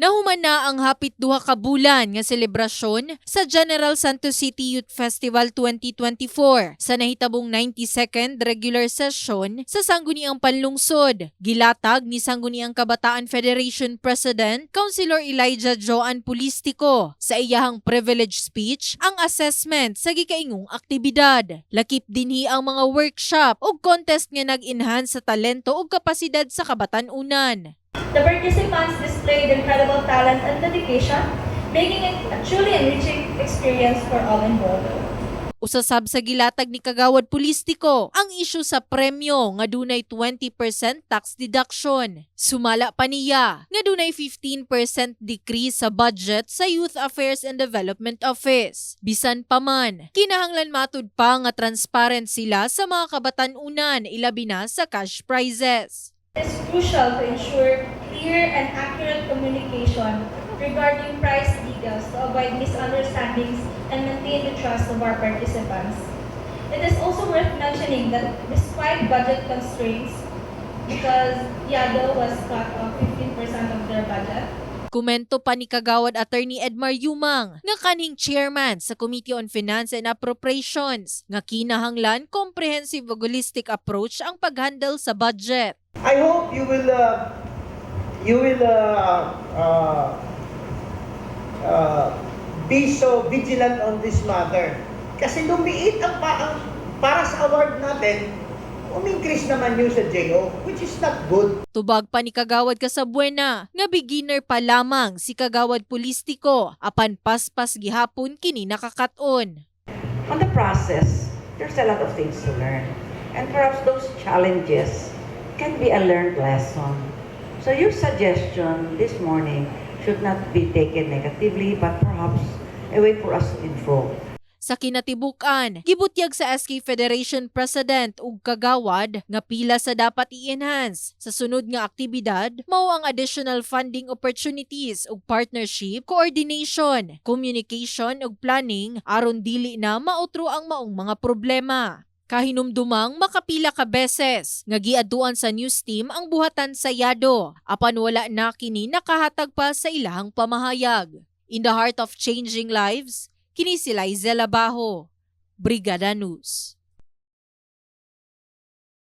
Nahuman na ang hapit duha ka bulan nga selebrasyon sa General Santos City Youth Festival 2024 sa nahitabong 92nd regular session sa Sangguniang Panlungsod. Gilatag ni Sangguniang Kabataan Federation President Councilor Elijah Joan Pulistico sa iyahang privilege speech ang assessment sa gikaingong aktibidad. Lakip dinhi ang mga workshop o contest nga nag-enhance sa talento o kapasidad sa kabatanunan. The participants incredible talent and dedication, making it a truly enriching experience for all involved. Usasab sa gilatag ni Kagawad Pulistiko ang isyu sa premyo nga dunay 20% tax deduction. Sumala pa niya nga dunay 15% decrease sa budget sa Youth Affairs and Development Office. Bisan pa man, kinahanglan matud pa nga transparent sila sa mga kabatanunan ilabi na sa cash prizes. It is crucial to ensure clear and accurate communication regarding price details to avoid misunderstandings and maintain the trust of our participants. It is also worth mentioning that despite budget constraints, because Yado was cut off 15% of their budget, Komento pa ni Kagawad Attorney Edmar Yumang nga kaning chairman sa Committee on Finance and Appropriations nga kinahanglan comprehensive ug holistic approach ang paghandle sa budget. I hope you will uh, you will uh, uh, uh, be so vigilant on this matter. Kasi lumiit ang, pa, ang para sa award natin, umingkris naman yun sa JO, which is not good. Tubag pa ni Kagawad Kasabuena nga beginner pa lamang si Kagawad Pulistiko apan paspas gihapon kini nakakaton. on the process, there's a lot of things to learn. And perhaps those challenges can be a learned lesson. So your suggestion this morning should not be taken negatively, but perhaps a way for us to improve. Sa kinatibukan, gibutyag sa SK Federation President ug Kagawad nga pila sa dapat i-enhance sa sunod nga aktibidad mao ang additional funding opportunities ug partnership, coordination, communication ug planning aron dili na mautro ang maong mga problema. Kahinumdumang makapila ka beses nga giaduan sa news team ang buhatan sa Yado apan wala na kini nakahatag pa sa ilahang pamahayag. In the heart of changing lives, kini si Liza Labajo, Brigada News.